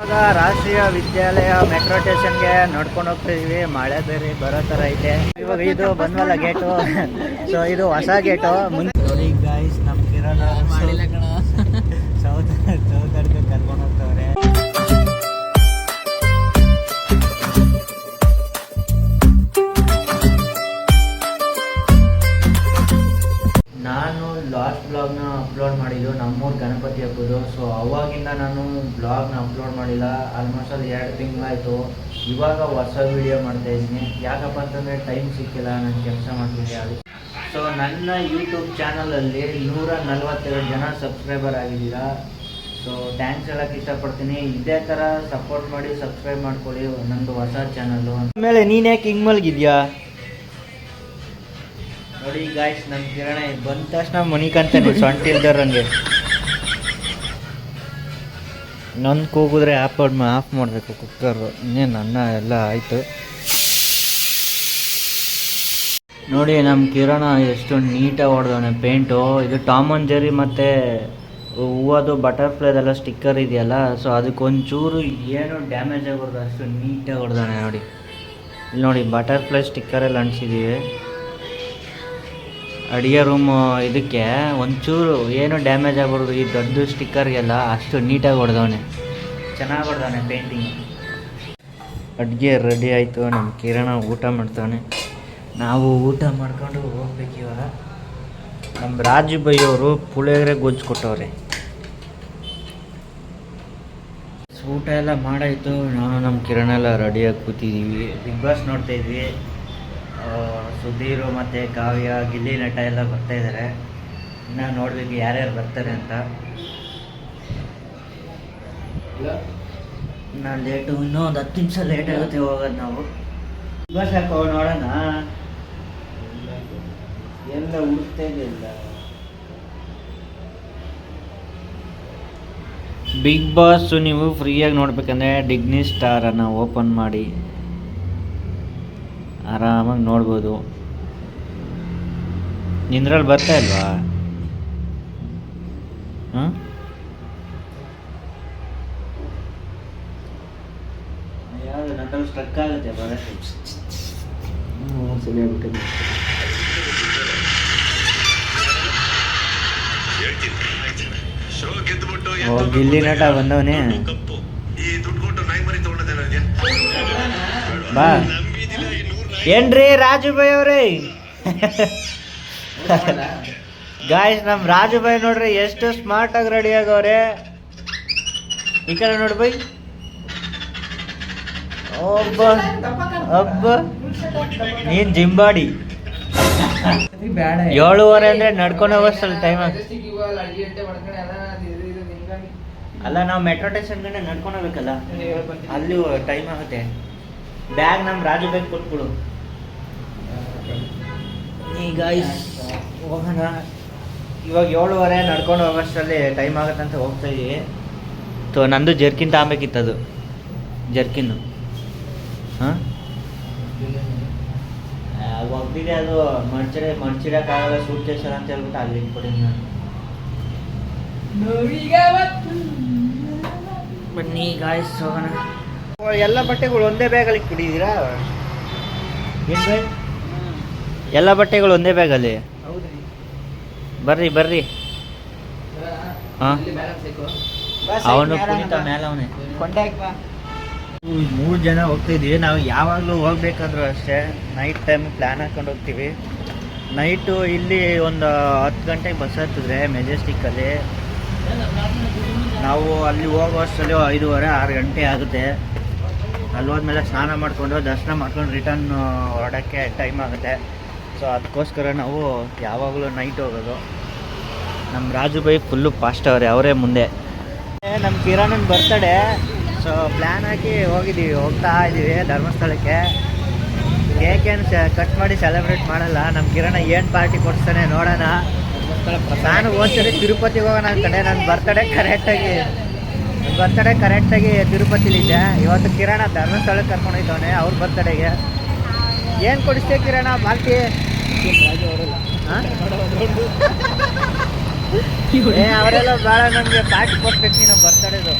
ಇವಾಗ ರಾಷ್ಟ್ರೀಯ ವಿದ್ಯಾಲಯ ಮೆಟ್ರೋ ಸ್ಟೇಷನ್ಗೆ ನಡ್ಕೊಂಡು ಹೋಗ್ತಿದೀವಿ. ಮಳೆ ಬೇರೆ ಬರೋ ತರ ಐತೆ. ಇವಾಗ ಇದು ಬಂದ್ವಲ್ಲ ಗೇಟು. ಸೊ ಇದು ಹೊಸ ಗೇಟು. ಮುಂದೆ ನೋಡಿ ಗಾಯ್ಸ್ ನಮ್ಮ ಅವಾಗಿಂದ ನಾನು ಬ್ಲಾಗ್ನ ಅಪ್ಲೋಡ್ ಮಾಡಿಲ್ಲ ಆಲ್ಮೋಸ್ಟ್ ಅದು ಎರಡು ತಿಂಗಳಾಯಿತು. ಇವಾಗ ಹೊಸ ವೀಡಿಯೋ ಮಾಡ್ತಾ ಇದ್ದೀನಿ. ಯಾಕಪ್ಪ ಅಂತಂದರೆ ಟೈಮ್ ಸಿಕ್ಕಿಲ್ಲ ನಾನು ಕೆಲಸ ಮಾಡ್ತಿದ್ದೆ ಅದು ಸೊ ನನ್ನ ಯೂಟ್ಯೂಬ್ ಚಾನಲಲ್ಲಿ ನೂರ ನಲ್ವತ್ತೆರಡು ಜನ ಸಬ್ಸ್ಕ್ರೈಬರ್ ಆಗಿದ್ದೀರಾ. ಸೊ ಥ್ಯಾಂಕ್ಸ್ ಹೇಳಕ್ಕೆ ಇಷ್ಟಪಡ್ತೀನಿ. ಇದೇ ಥರ ಸಪೋರ್ಟ್ ಮಾಡಿ ಸಬ್ಸ್ಕ್ರೈಬ್ ಮಾಡ್ಕೊಳ್ಳಿ ನಂದು ಹೊಸ ಚಾನಲ್ಲು ಆಮೇಲೆ ನೀನು ಯಾಕೆ ಹಿಂಗೆ ಮಲಗಿದ್ಯಾ? ನೋಡಿ ಗಾಯ್ಸ್ ನಮ್ಮ ಕಿರಣ ಬಂದ ತಕ್ಷಣ ಮಣಿಕಂತಾನೆ ಸೊಂಟ ನೊಂದು ಕೂಗಿದ್ರೆ ಆಫ್ ಆಫ್ ಮಾಡಬೇಕು ಕುಕ್ಕರ್ ಇನ್ನೇನು ಅನ್ನ ಎಲ್ಲ ಆಯಿತು. ನೋಡಿ ನಮ್ಮ ಕಿರಣ ಎಷ್ಟು ನೀಟಾಗಿ ಹೊಡೆದವನೆ ಪೇಂಟು ಇದು ಟಾಮ್ ಅಂಡ್ ಜೆರಿ ಮತ್ತು ಹೂವದು ಬಟರ್ಫ್ಲೈದೆಲ್ಲ ಸ್ಟಿಕ್ಕರ್ ಇದೆಯಲ್ಲ ಸೊ ಅದಕ್ಕೊಂಚೂರು ಏನು ಡ್ಯಾಮೇಜ್ ಆಗಿರೋದು ಅಷ್ಟು ನೀಟಾಗಿ ಹೊಡೆದವನೆ ನೋಡಿ. ಇಲ್ಲಿ ನೋಡಿ ಬಟರ್ಫ್ಲೈ ಸ್ಟಿಕ್ಕರೆಲ್ಲ ಅಂಟಿಸಿದ್ದೀವಿ ಅಡುಗೆ ರೂಮ್ ಇದಕ್ಕೆ ಒಂಚೂರು ಏನು ಡ್ಯಾಮೇಜ್ ಆಗ್ಬಾರ್ದು. ಈ ದೊಡ್ಡ ಸ್ಟಿಕ್ಕರ್ಗೆಲ್ಲ ಅಷ್ಟು ನೀಟಾಗಿ ಹೊಡೆದವನೆ. ಚೆನ್ನಾಗಿ ಹೊಡೆದವನೆ ಪೇಂಟಿಂಗ್ ಅಡುಗೆ ರೆಡಿ ಆಯಿತು. ನಮ್ಮ ಕಿರಣ ಊಟ ಮಾಡ್ತಾನೆ ನಾವು ಊಟ ಮಾಡ್ಕೊಂಡು ಹೋಗ್ಬೇಕು ನಮ್ಮ ರಾಜು ಬೈಯವರು ಪುಳಿಯೋಗರೆ ಗೊಜ್ಜು ಕೊಟ್ಟವ್ರೆ. ಊಟ ಎಲ್ಲ ಮಾಡಾಯಿತು. ನಾನು ನಮ್ಮ ಕಿರಣ ಎಲ್ಲ ರೆಡಿಯಾಗಿ ಕೂತಿದ್ದೀವಿ ಬಿಗ್ ಬಾಸ್ ನೋಡ್ತಾಯಿದ್ವಿ ಸುಧೀರು ಮತ್ತು ಕಾವ್ಯ ಗಿಲ್ಲಿ ನಟ ಎಲ್ಲ ಬರ್ತಾ ಇದ್ದಾರೆ ಇನ್ನು ನೋಡ್ಬೇಕು ಯಾರ್ಯಾರು ಬರ್ತಾರೆ ಅಂತ. ನಾನು ಲೇಟು ಇನ್ನೂ ಒಂದು ಹತ್ತು ನಿಮಿಷ ಲೇಟ್ ಆಗುತ್ತೆ ಹೋಗೋದು ನಾವು. ಬಸ್ ಹಾಕೋ ನೋಡೋಣ. ಎಲ್ಲ ಹುಡುಕ್ತಾ ಇಲ್ಲ ಬಿಗ್ ಬಾಸ್ ನೀವು ಫ್ರೀಯಾಗಿ ನೋಡ್ಬೇಕಂದ್ರೆ ಡಿಗ್ನಿ ಸ್ಟಾರನ್ನು ಓಪನ್ ಮಾಡಿ. ಆರಾಮಾಗಿ ನೋಡ್ಬೋದು. ನಿಂದ್ರಲ್ಲಿ ಬರ್ತಾ ಇಲ್ವಾ? ಹಾಂ? ನನ್ನಲ್ಲಿ ಸ್ಟ್ರಕ್ ಆಗುತ್ತೆ ಬರೋಕ್ಕೆ ಸರಿ ಆಗ್ಬಿಟ್ಟಿದೆ. ಗಿಲ್ಲಿ ನಟ ಬಂದವನೇ. ಕಪ್ಪು ಈ ದುಡ್ಡು ಕೊಟ್ಟು ನಾಯಿ ಮರಿ ತಗೊಂಡದೆ ನನಗೆ. ಬಾ. ಏನ್ರಿ ರಾಜು ಬೈ ಅವ್ರಿ? ಗಾಯ್ಸ್ ನಮ್ ರಾಜು ಬೈ ನೋಡ್ರಿ ಎಷ್ಟು ಸ್ಮಾರ್ಟ್ ಆಗಿ ರೆಡಿ ಆಗವ್ರೆ. ಈ ಕಡೆ ನೋಡಿ ಬೈ. ಒಬ್ಬ ಒಬ್ಬ. ನೀನ್ ಜಿಂಬಾಡಿ. ಏಳುವರೆ ಅಂದ್ರೆ ನಡ್ಕೊಂಡು ಹೋಗೋಷ್ಟಲ್ಲಿ ಟೈಮ್ ಅಲ್ಲ, ನಾವು ಮೆಟ್ರೋ ಸ್ಟೇಷನ್ ಕಡೆ ನಡ್ಕೊಂಡು ಹೋಗ್ಬೇಕಲ್ಲ? ಅಲ್ಲಿ ಟೈಮ್ ಆಗುತ್ತೆ. ಬ್ಯಾಗ್ ನಮ್ಮ ರಾಜು ಬ್ಯಾಗ್ ಕೊಟ್ಬಿಡು. ಈಗ ಹೋಗೋಣ. ಇವಾಗ ಏಳುವರೆ ನಡ್ಕೊಂಡು ಹೋಗೋಷ್ಟರಲ್ಲಿ ಟೈಮ್ ಆಗುತ್ತೆ ಅಂತ ಹೋಗ್ತಾ ಇದೀವಿ. ತೋ ನಂದು ಜರ್ಕಿನ್ ಅದು ಜರ್ಕಿನ್ನು. ಹಾಂ? ಒಬ್ಬಿದೆ ಅದು ಮಡ್ಚಿಡೆ ಮಡ್ಚಿಡಕ್ಕಾಗಲ್ಲ ಸೂಟ್ ಕೇಸರ್ ಅಂತ ಹೇಳ್ಬಿಟ್ಟು ಅಲ್ಲಿ ಇಟ್ಬಿಡಿ ನಾನು. ಬನ್ನಿ ಗಾಯ್ಸ್ ಹೋಗೋಣ. ಎಲ್ಲ ಬಟ್ಟೆಗಳು ಒಂದೇ ಬ್ಯಾಗಲ್ಲಿ ಇಟ್ಬಿಟ್ಟಿದ್ದೀರಾ ಏನು ಎಲ್ಲ ಬಟ್ಟೆಗಳು ಒಂದೇ ಬ್ಯಾಗಲ್ಲಿ ಬರ್ರಿ ಬರ್ರಿ. ಹಾಂ? ಅವನು ಪುನೀತ ಮೇಲೆ ಅವನೇ. ಮೂರು ಜನ ಹೋಗ್ತಿದ್ವಿ. ನಾವು ಯಾವಾಗಲೂ ಹೋಗ್ಬೇಕಾದ್ರೂ ಅಷ್ಟೇ. ನೈಟ್ ಟೈಮ್ ಪ್ಲ್ಯಾನ್ ಹಾಕೊಂಡು ಹೋಗ್ತೀವಿ. ನೈಟು ಇಲ್ಲಿ ಒಂದು ಹತ್ತು ಗಂಟೆಗೆ ಬಸ್ ಹತ್ತಿದ್ರೆ ಮೆಜೆಸ್ಟಿಕ್ಕಲ್ಲಿ ನಾವು ಅಲ್ಲಿ ಹೋಗೋಷ್ಟರಲ್ಲಿ ಐದೂವರೆ ಆರು ಗಂಟೆ ಆಗುತ್ತೆ. ಅಲ್ಲಿ ಹೋದ್ಮೇಲೆ ಸ್ನಾನ ಮಾಡಿಕೊಂಡು ದರ್ಶನ ಮಾಡ್ಕೊಂಡು ರಿಟರ್ನ್ ಹೊರಡೋಕ್ಕೆ ಟೈಮ್ ಆಗುತ್ತೆ. ಸೊ ಅದಕ್ಕೋಸ್ಕರ ನಾವು ಯಾವಾಗಲೂ ನೈಟ್ ಹೋಗೋದು. ನಮ್ಮ ರಾಜು ಬೈ ಫುಲ್ಲು ಫಾಸ್ಟ್ ಅವ್ರೆ, ಅವರೇ ಮುಂದೆ. ನಮ್ಮ ಕಿರಾಣನ ಬರ್ತಡೆ ಸೊ ಪ್ಲ್ಯಾನ್ ಹಾಕಿ ಹೋಗಿದ್ದೀವಿ ಹೋಗ್ತಾ ಇದ್ದೀವಿ ಧರ್ಮಸ್ಥಳಕ್ಕೆ. ಕೇಕೇನು ಕಟ್ ಮಾಡಿ ಸೆಲೆಬ್ರೇಟ್ ಮಾಡಲ್ಲ. ನಮ್ಮ ಕಿರಣ ಏನು ಪಾರ್ಟಿ ಕೊಡ್ತಾನೆ ನೋಡೋಣ. ನಾನು ಹೋದ್ಸರಿ ತಿರುಪತಿಗೆ ಹೋಗೋಣ ಅಂದ್ಕೊಂಡೆ ನನ್ನ ಬರ್ತಡೇ ಕರೆಕ್ಟಾಗಿ ಬರ್ತಡೇ ಕರೆಕ್ಟಾಗಿ ತಿರುಪತಿಲಿದ್ದೆ. ಇವತ್ತು ಕಿರಣ ಧರ್ಮಸ್ಥಳಕ್ಕೆ ಕರ್ಕೊಂಡೋಯ್ತವನೆ ಅವ್ರ ಬರ್ತಡೇಗೆ ಏನು ಕೊಡಿಸ್ತೇ ಕಿರಣ? ಮಾಲ್ತಿ ಏ ಅವರೆಲ್ಲ ಭಾಳ ನಮಗೆ ಪಾರ್ಟಿ ಕೊಡ್ಬೇಕು ನೀನು ಬರ್ತಡೇದು.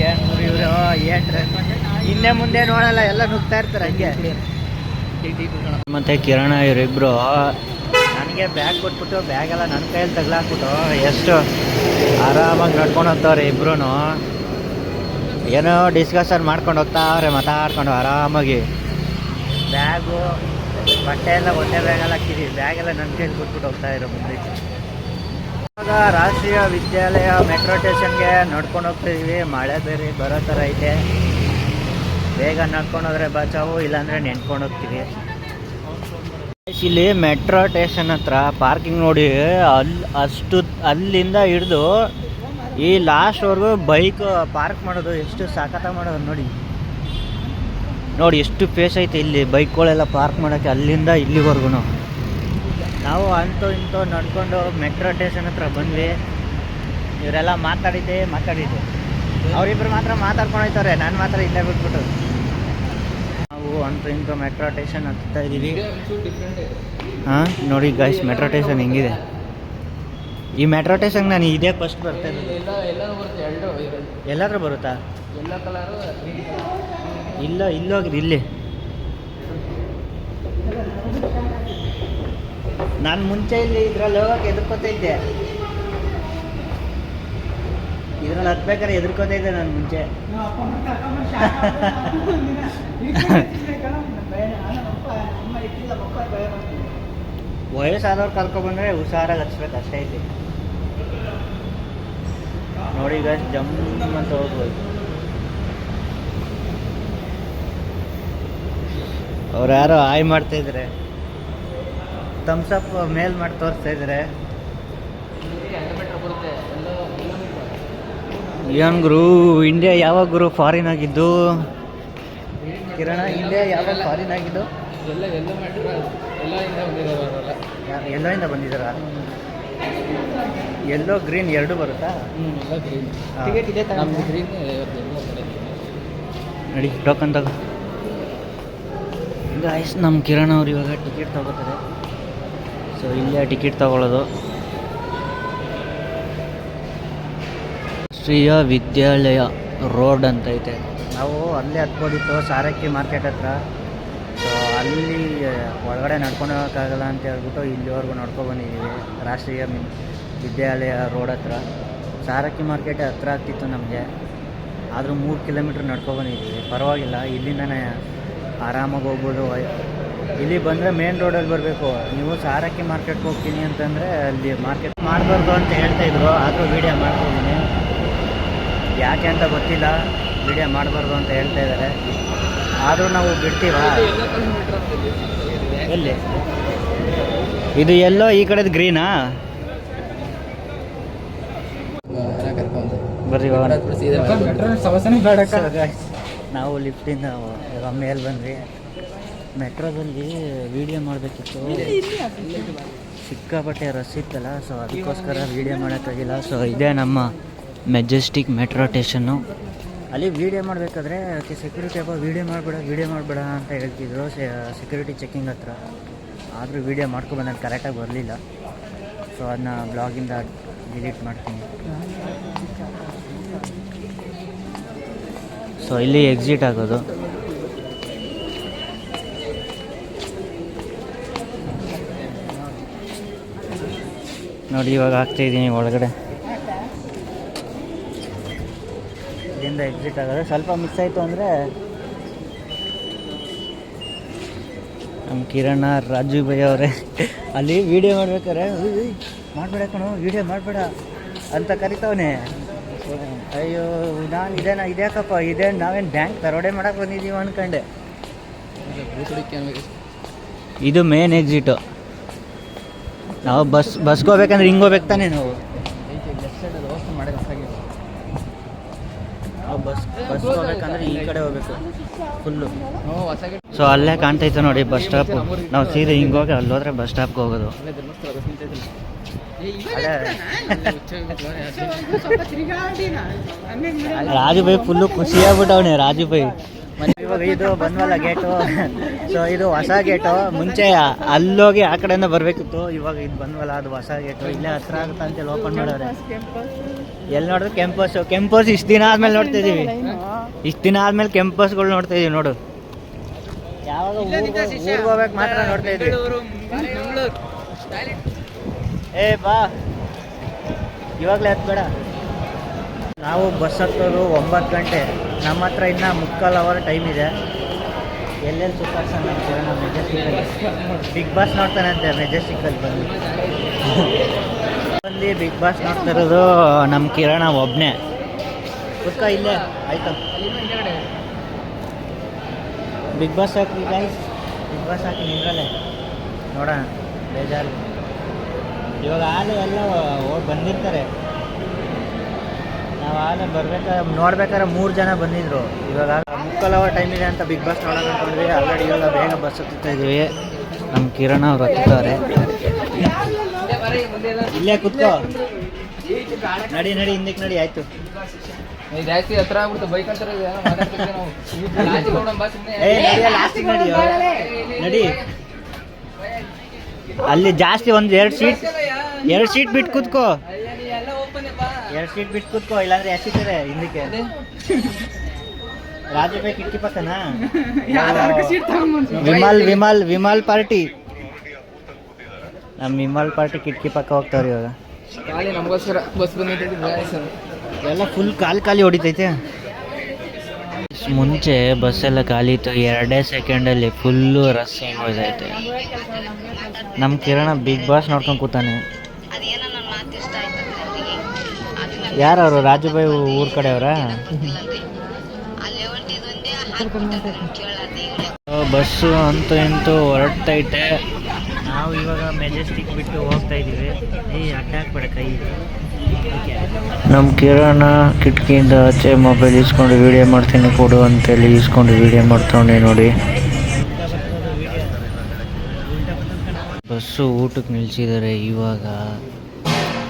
ಏನು ಇನ್ನೇ ಮುಂದೆ ನೋಡಲ್ಲ ಎಲ್ಲ ನುಗ್ತಾ ಇರ್ತಾರೆ ಹಂಗೆ. ಮತ್ತೆ ಕಿರಣ ಇವರಿಬ್ರು ನನಗೆ ಬ್ಯಾಗ್ ಕೊಟ್ಬಿಟ್ಟು ಬ್ಯಾಗೆಲ್ಲ ನನ್ನ ಕೈಯಲ್ಲಿ ತಗ್ಲಾಕ್ಬಿಟ್ಟು ಎಷ್ಟು ಆರಾಮಾಗಿ ನಡ್ಕೊಂಡು ಹೋಗ್ತವ್ರೆ ಇಬ್ರು ಏನೋ ಡಿಸ್ಕಷನ್ ಮಾಡ್ಕೊಂಡು ಹೋಗ್ತಾವ್ರೆ ಮಾತಾಡ್ಕೊಂಡು ಆರಾಮಾಗಿ. ಬ್ಯಾಗು ಬಟ್ಟೆ ಎಲ್ಲ ಒಂದೇ ಬ್ಯಾಗಲ್ಲಿ ಹಾಕಿದ್ದೀವಿ ಬ್ಯಾಗ್ ಎಲ್ಲ ನನ್ನ ಕೈಲಿ ಕೊಟ್ಬಿಟ್ಟು ಹೋಗ್ತಾ ಇರೋ ಮುಂದೆ. ಇವಾಗ ರಾಷ್ಟ್ರೀಯ ವಿದ್ಯಾಲಯ ಮೆಟ್ರೋ ಸ್ಟೇಷನ್ಗೆ ನಡ್ಕೊಂಡು ಹೋಗ್ತಿದೀವಿ ಮಳೆ ಬೇರೆ ಬರೋ ಥರ ಐತೆ. ಬೇಗ ನಡ್ಕೊಂಡು ಹೋದ್ರೆ ಬಚಾವು ಇಲ್ಲಾಂದರೆ ನೆನ್ಕೊಂಡು ಹೋಗ್ತೀವಿ. ಇಲ್ಲಿ ಮೆಟ್ರೋ ಸ್ಟೇಷನ್ ಹತ್ರ ಪಾರ್ಕಿಂಗ್ ನೋಡಿ ಅಲ್ಲಿ ಅಷ್ಟು ಅಲ್ಲಿಂದ ಹಿಡಿದು ಈ ಲಾಸ್ಟ್ವರೆಗೂ ಬೈಕ್ ಪಾರ್ಕ್ ಮಾಡೋದು ಎಷ್ಟು ಸಾಕತ್ತ ಮಾಡೋದು ನೋಡಿ. ನೋಡಿ ಎಷ್ಟು ಫೇಸ್ ಐತೆ ಇಲ್ಲಿ ಬೈಕ್ಗಳೆಲ್ಲ ಪಾರ್ಕ್ ಮಾಡೋಕ್ಕೆ ಅಲ್ಲಿಂದ ಇಲ್ಲಿವರೆಗೂ ನಾವು. ಅಂತೂ ಇಂತೂ ನಡ್ಕೊಂಡು ಮೆಟ್ರೋ ಸ್ಟೇಷನ್ ಹತ್ರ ಬಂದ್ವಿ. ಇವರೆಲ್ಲ ಮಾತಾಡಿದ್ದೆ ಮಾತಾಡಿದ್ದೆ. ಅವರಿಬ್ಬರು ಮಾತ್ರ ಮಾತಾಡ್ಕೊಂಡು ಹೋಯ್ತಾರೆ ನಾನು ಮಾತ್ರ ಇಲ್ಲೇ ಬಿಟ್ಬಿಟ್ಟು. ನಾವು ಅಂತೂ ಇಂತೂ ಮೆಟ್ರೋ ಸ್ಟೇಷನ್ ಹತ್ತಾ ಇದ್ದೀವಿ ಹಾಂ ನೋಡಿ ಗೈಸ್ ಮೆಟ್ರೋ ಸ್ಟೇಷನ್ ಹೆಂಗಿದೆ. ಈ ಮೆಟ್ರೋ ಟೇಷನ್ ನಾನು ಇದೇ ಫಸ್ಟ್ ಬರ್ತಾ ಇರೋದು. ಎಲ್ಲಾದ್ರೂ ಬರುತ್ತಾ? ಇಲ್ಲ ಇಲ್ಲೋಗ್ರಿ ಇಲ್ಲಿ. ನಾನು ಮುಂಚೆ ಇಲ್ಲಿ ಇದ್ರಲ್ಲಿ ಹೋಗಕ್ಕೆ ಎದುರ್ಕೋತಾ ಇದ್ದೆ. ಇದ್ರಲ್ಲಿ ಹತ್ಬೇಕಾದ್ರೆ ಎದುರ್ಕೋತಾ ಇದ್ದೆ ನಾನು ಮುಂಚೆ. ವಯಸ್ಸಾದವ್ರು ಕರ್ಕೊಬಂದ್ರೆ ಹುಷಾರಾಗಿ ಹಚ್ಬೇಕು ಅಷ್ಟೇ ಐತಿ ನೋಡಿ ಈಗ ಜಮ್ ಅಂತ ಹೋಗ್ಬೋದು. ಅವ್ರು ಯಾರೋ ಆಯ್ ಮಾಡ್ತಾ ಇದ್ರೆ ಥಮ್ಸಪ್ ಮೇಲ್ ಮಾಡಿ ತೋರಿಸ್ತಾ ಇದ್ರೆ. ಏನ್ ಗುರು ಇಂಡಿಯಾ ಯಾವ ಗುರು ಫಾರಿನ್ ಆಗಿದ್ದು? ಕಿರಣ ಇಂಡಿಯಾ ಯಾವ ಫಾರಿನ್ ಆಗಿದ್ದು? ಎಲ್ಲ ಎಲ್ಲ ಎಲ್ಲ ಬಂದಿದ್ದಾರೆ? ಎಲ್ಲೋ ಗ್ರೀನ್ ಎರಡು ಬರುತ್ತಾ? ಹ್ಞೂ ಎಲ್ಲ ಗ್ರೀನ್ ಹಾ. ಟಿಕೆಟ್ ಇದೆ ನಮ್ದು ಗ್ರೀನ್ ನಡಿ ಟೋಕನ್ ತಗೋ. ಗಾಯ್ಸ್ ನಮ್ಮ ಕಿರಣ್ ಅವ್ರು ಇವಾಗ ಟಿಕೆಟ್ ತಗೋತಾರೆ. ಸೊ ಇಲ್ಲೇ ಟಿಕೆಟ್ ತಗೊಳ್ಳೋದು. ಶ್ರೀಯ ವಿದ್ಯಾಲಯ ರೋಡ್ ಅಂತ ಐತೆ. ನಾವು ಅಲ್ಲೇ ಹತ್ಬೋದಿತ್ತು ಸಾರಕ್ಕಿ ಮಾರ್ಕೆಟ್ ಹತ್ರ. ಅಲ್ಲಿ ಒಳಗಡೆ ನಡ್ಕೊಂಡು ಹೋಗೋಕ್ಕಾಗಲ್ಲ ಅಂತ ಹೇಳ್ಬಿಟ್ಟು ಇಲ್ಲಿವರೆಗೂ ನಡ್ಕೊಂಡು ಬಂದಿದ್ದೀವಿ. ರಾಷ್ಟ್ರೀಯ ವಿದ್ಯಾಲಯ ರೋಡ್ ಹತ್ರ. ಸಾರಕ್ಕಿ ಮಾರ್ಕೆಟ್ ಹತ್ರ ಆಗ್ತಿತ್ತು ನಮಗೆ. ಆದರೂ ಮೂರು ಕಿಲೋಮೀಟ್ರ್ ನಡ್ಕೊಂಡು ಬಂದಿದ್ದೀವಿ. ಪರವಾಗಿಲ್ಲ, ಇಲ್ಲಿಂದನೇ ಆರಾಮಾಗಿ ಹೋಗ್ಬೋದು. ಇಲ್ಲಿ ಬಂದರೆ ಮೇನ್ ರೋಡಲ್ಲಿ ಬರಬೇಕು. ನೀವು ಸಾರಕ್ಕಿ ಮಾರ್ಕೆಟ್ಗೆ ಹೋಗ್ತೀನಿ ಅಂತಂದರೆ ಅಲ್ಲಿ ಮಾರ್ಕೆಟ್ ಮಾಡಬಾರ್ದು ಅಂತ ಹೇಳ್ತಾಯಿದ್ರು ಆದರೂ ವೀಡಿಯೋ ಮಾಡ್ತಿದ್ದೀನಿ ಯಾಕೆ ಅಂತ ಗೊತ್ತಿಲ್ಲ. ವೀಡಿಯೋ ಮಾಡಬಾರ್ದು ಅಂತ ಹೇಳ್ತಾ ಇದ್ದಾರೆ ಆದರೂ ನಾವು ಬಿಡ್ತೀವ? ಎಲ್ಲ? ಇದು ಎಲ್ಲೋ ಈ ಕಡೆದು ಗ್ರೀನಾ ಬರ್ರಿ ನಾವು ಲಿಫ್ಟಿಂದ ಮೇಲೆ ಬಂದ್ವಿ. ಮೆಟ್ರೋದಲ್ಲಿ ವಿಡಿಯೋ ಮಾಡಬೇಕಿತ್ತು. ಸಿಕ್ಕಾಪಟ್ಟೆ ರಸ್ ಇತ್ತಲ್ಲ ಸೊ ಅದಕ್ಕೋಸ್ಕರ ವೀಡಿಯೋ ಮಾಡೋಕ್ಕಾಗಿಲ್ಲ. ಸೊ ಇದೇ ನಮ್ಮ ಮೆಜೆಸ್ಟಿಕ್ ಮೆಟ್ರೋ ಸ್ಟೇಷನ್ನು ಅಲ್ಲಿ ವೀಡಿಯೋ ಮಾಡಬೇಕಾದ್ರೆ ಅದಕ್ಕೆ ಸೆಕ್ಯೂರಿಟಿ ಹಬ್ಬ ವೀಡಿಯೋ ಮಾಡಬೇಡ ವೀಡಿಯೋ ಮಾಡಬೇಡ ಅಂತ ಹೇಳ್ತಿದ್ರು. ಸೆಕ್ಯೂರಿಟಿ ಚೆಕ್ಕಿಂಗ್ ಹತ್ರ. ಆದರೂ ವೀಡಿಯೋ ಮಾಡ್ಕೊಬಂದು ಕರೆಕ್ಟಾಗಿ ಬರಲಿಲ್ಲ. ಸೊ ಅದನ್ನ ಬ್ಲಾಗಿಂದ ಡಿಲೀಟ್ ಮಾಡ್ತೀನಿ. ಸೊ ಇಲ್ಲಿ ಎಕ್ಸಿಟ್ ಆಗೋದು. ನೋಡಿ, ಇವಾಗ ಆಗ್ತಾ ಇದ್ದೀನಿ ಒಳಗಡೆ. ಇಲ್ಲಿಂದ ಎಕ್ಸಿಟ್ ಆಗೋದು. ಸ್ವಲ್ಪ ಮಿಸ್ ಆಯಿತು ಅಂದರೆ ನಮ್ಮ ಕಿರಣ, ರಾಜು ಭೈ ಅವರೇ, ಅಲ್ಲಿ ವೀಡಿಯೋ ಮಾಡ್ಬೇಕಾರೆ ಮಾಡಬೇಡ ಕಣೋ ವೀಡಿಯೋ ಮಾಡಬೇಡ ಅಂತ ಕರಿತವನೇ. ಅಯ್ಯೋ, ನಾನು ಇದೇನ ಇದ್ಯಾಕಪ್ಪ ಇದೇ ನಾವೇನು ಬ್ಯಾಂಕ್ ದರೋಡೆ ಮಾಡಕ್ಕೆ ಬಂದಿದ್ದೀವಿ ಅನ್ಕಂಡೆ. ಇದು ಮೇನ್ ಎಕ್ಸಿಟು ನಾವು ಬಸ್, ಬಸ್ಗೆ ಹೋಗ್ಬೇಕಂದ್ರೆ ಹಿಂಗೆ ಹೋಗ್ಬೇಕು ತಾನೇ ನಾವು. ಬಸ್ ಬಸ್ಗೆ ಹೋಗ್ಬೇಕಂದ್ರೆ ಈ ಕಡೆ ಹೋಗ್ಬೇಕು ಫುಲ್ಲು ಸೊ ಅಲ್ಲೇ ಕಾಣ್ತೈತೆ ನೋಡಿ ಬಸ್ ಸ್ಟಾಪ್ ನಾವು ಸೀದಾ ಹಿಂಗೆ ಹೋಗಿ ಅಲ್ಲಿ ಹೋದ್ರೆ ಬಸ್ ಸ್ಟಾಪ್ಗೆ ಹೋಗೋದು. ರಾಜು ಬೈ ಫುಲ್ಲು ಖುಷಿ ರಾಜು ಬೈ ಇವಾಗ ಇದು ಬಂದ್ವಲ್ಲ ಗೇಟು ಸೊ ಇದು ಹೊಸ ಗೇಟು ಮುಂಚೆ ಅಲ್ಲೋಗಿ ಆ ಕಡೆಯಿಂದ ಬರಬೇಕಿತ್ತು. ಇವಾಗ ಇದು ಬಂದ್ವಲ್ಲ ಅದು ಹೊಸ ಗೇಟು ಇಲ್ಲೇ ಹತ್ರ ಆಗುತ್ತೆ ಅಂತೇಳಿ ಓಪನ್ ಮಾಡೋರೆ. ಎಲ್ಲಿ ನೋಡಿದ್ರೆ ಕೆಂಪಸ್ ಕೆಂಪಸ್ ಇಷ್ಟು ದಿನ ಆದ್ಮೇಲೆ ನೋಡ್ತಾ ಇದೀವಿ ಇಷ್ಟು ದಿನ ಆದ್ಮೇಲೆ ಕೆಂಪಸ್ಗಳು ನೋಡ್ತಾ ಇದೀವಿ ನೋಡು. ಯಾವಾಗ ಊರಿಗೆ ಹೋಗ್ಬೇಕು ಮಾತ್ರ ನೋಡ್ತಾ ಇದೀವಿ ಏ ಬಾ. ಇವಾಗಲೇ ಹತ್ಬೇಡ. ನಾವು ಬಸ್ ಹತ್ತೋದು ಒಂಬತ್ತು ಗಂಟೆ. ನಮ್ಮ ಹತ್ರ ಇನ್ನ ಮುಕ್ಕಾಲು ಅವರ್ ಟೈಮ್ ಇದೆ. ಎಲ್ಲೆಲ್ಲಿ ಸುತ್ತಾಡ್ಸೋಣ ಅಂತೀರ ನಮ್ಮ ಮೆಜೆಸ್ಟಿಕಲ್ಲಿ ಬಿಗ್ ಬಾಸ್ ಮೆಜೆಸ್ಟಿಕ್ ಮೆಜೆಸ್ಟಿಕಲ್ಲಿ ಬಂದು. ಬಂದು ಬಿಗ್ ಬಾಸ್ ನೋಡ್ತಾ ಇರೋದು ನಮ್ಮ ಕಿರಣ ಒಬ್ಬನೇ ಕುತ್ಕ ಇಲ್ಲೇ? ಆಯ್ತು? ಬಿಗ್ ಬಾಸ್ ಹಾಕಿ ಗೈಸ್ ಬಿಗ್ ಬಾಸ್ ಹಾಕಿ ನಿಂದ್ರಲ್ಲೇ ನೋಡೋಣ, ಬೇಜಾರು. ಇವಾಗ ಆಲೆ ಎಲ್ಲ ಹೋಗಿ ಬಂದಿರ್ತಾರೆ. ನಾವು ಆಲೆ ಬರ್ಬೇಕಾದ್ರೆ, ನೋಡ್ಬೇಕಾದ್ರೆ ಮೂರು ಜನ ಬಂದಿದ್ರು. ಇವಾಗ ಮುಕ್ಕಲ್ ಅವರ್ ಟೈಮ್ ಇದೆ ಅಂತ ಬಿಗ್ ಬಾಸ್ ನೋಡೋಣ ಅನ್ಕೊಂಡ್ವಿ ಆಲ್ರೆಡಿ ಇವಾಗ ಬೇಗ ಬಸ್ ಹತ್ತುತ್ತಾ ಇದೀವಿ. ನಮ್ಮ ಕಿರಣ ಅವ್ರು ಹತ್ತುತ್ತವ್ರೆ ಇಲ್ಲೇ ಕುತ್ಕೋ. ನಡಿ ನಡಿ ಹಿಂದಕ್ಕೆ ನಡಿ ಆಯ್ತು. ಜಾಸ್ತಿ ಹತ್ರ ಆಗ್ಬಿಡ್ತು ಬೈಕ್ ಬಾ ನಡಿ ನಡಿ ಅಲ್ಲಿ ಜಾಸ್ತಿ ಒಂದು ಎರಡು ಸೀಟ್ ಎರಡು ಸೀಟ್ ಬಿಟ್ಟು ಕೂತ್ಕೋ. ಬಾ. ಎರಡು ಸೀಟ್ ಬಿಟ್ಟು ಕೂತ್ಕೋ ಇಲ್ಲಾಂದ್ರೆ ಎಸಿತಾರೆ ಹಿಂದಕ್ಕೆ? ರಾಜಬೇ ಕಿಟಕಿ ಪಕ್ಕನಾ? ವಿಮಲ್ ವಿಮಲ್ ವಿಮಲ್ ಪಾರ್ಟಿ. ನಮ್ಮ ವಿಮಲ್ ಪಾರ್ಟಿ ಕಿಟಕಿ ಪಕ್ಕ ಹೋಗ್ತಾವ್ರಿ ಇವಾಗ. ಖಾಲಿ ನಮಗೋಸ್ಕರ ಬಸ್ ಸರ್ ಎಲ್ಲ ಫುಲ್ ಖಾಲಿ ಖಾಲಿ ಹೊಡಿತೈತೆ. ಮುಂಚೆ ಬಸ್ ಎಲ್ಲ ಖಾಲಿ ಇತ್ತು ಎರಡೇ ಸೆಕೆಂಡಲ್ಲಿ ಫುಲ್ಲು ರಸ್ ಹೋಗೈತೆ ನಮ್ಮ ಕಿರಣ ಬಿಗ್ ಬಾಸ್ ನೋಡ್ಕೊಂಡು ಕೂತಾನೆ. ಅದೇನೋ ನನ್ನ ಮಾತು ಇಷ್ಟ ಆಯ್ತು ನನಗೆ ಯಾರವರು ರಾಜುಬಾಯಿ ಊರ್ ಕಡೆ ಅವರ ಬಸ್ಸು ಅಂತೂ ಇಂತೂ ಹೊರಡ್ತೈತೆ ನಾವು ಇವಾಗ ಮೆಜೆಸ್ಟಿಕ್ ಬಿಟ್ಟು ಹೋಗ್ತಾ ಇದ್ದೀವಿ. ಏ ಅಟ್ಯಾಕ್ ಬೇಡ ಕೈ. ನಮ್ಮ ಕಿರಣ ಕಿಟಕಿಯಿಂದ ಆಚೆ ಮೊಬೈಲ್ ಇಸ್ಕೊಂಡು ವಿಡಿಯೋ ಮಾಡ್ತೀನಿ ಕೊಡು ಅಂತೇಳಿ ಇಸ್ಕೊಂಡು ವಿಡಿಯೋ ಮಾಡ್ತಾವಣೆ ನೋಡಿ. ಬಸ್ಸು ಊಟಕ್ಕೆ ನಿಲ್ಸಿದ್ದಾರೆ ಇವಾಗ.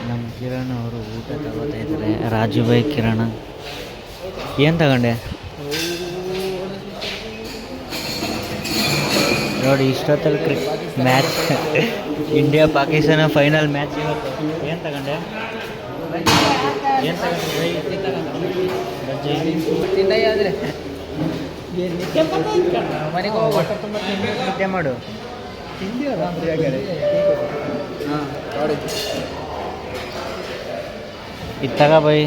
ನಮ್ಮ ಕಿರಣ್ ಅವರು ಊಟ ತಗೋತಾ ಇದ್ದಾರೆ. ರಾಜುಬಾಯಿ ಕಿರಣ. ಏನು ತಗೊಂಡೆ? ನೋಡಿ ಇಷ್ಟೊತ್ತಲ್ಲಿ ಕ್ರಿ match India Pakistan final match ಇವತ್ತು ಏನು ತಗೊಂಡೆ ಏನು ತಗೊಂಡೆ ಬಜ್ಜಿ ತಿಂಡಯ್ಯ ಆದ್ರೆ ಮನೆಗೆ ಹೋಗ್ಬಿಟ್ಟು ನಿದ್ದೆ ಮಾಡು ಹಾಂ ನೋಡಿ ಇದು ತಗ ಬೈ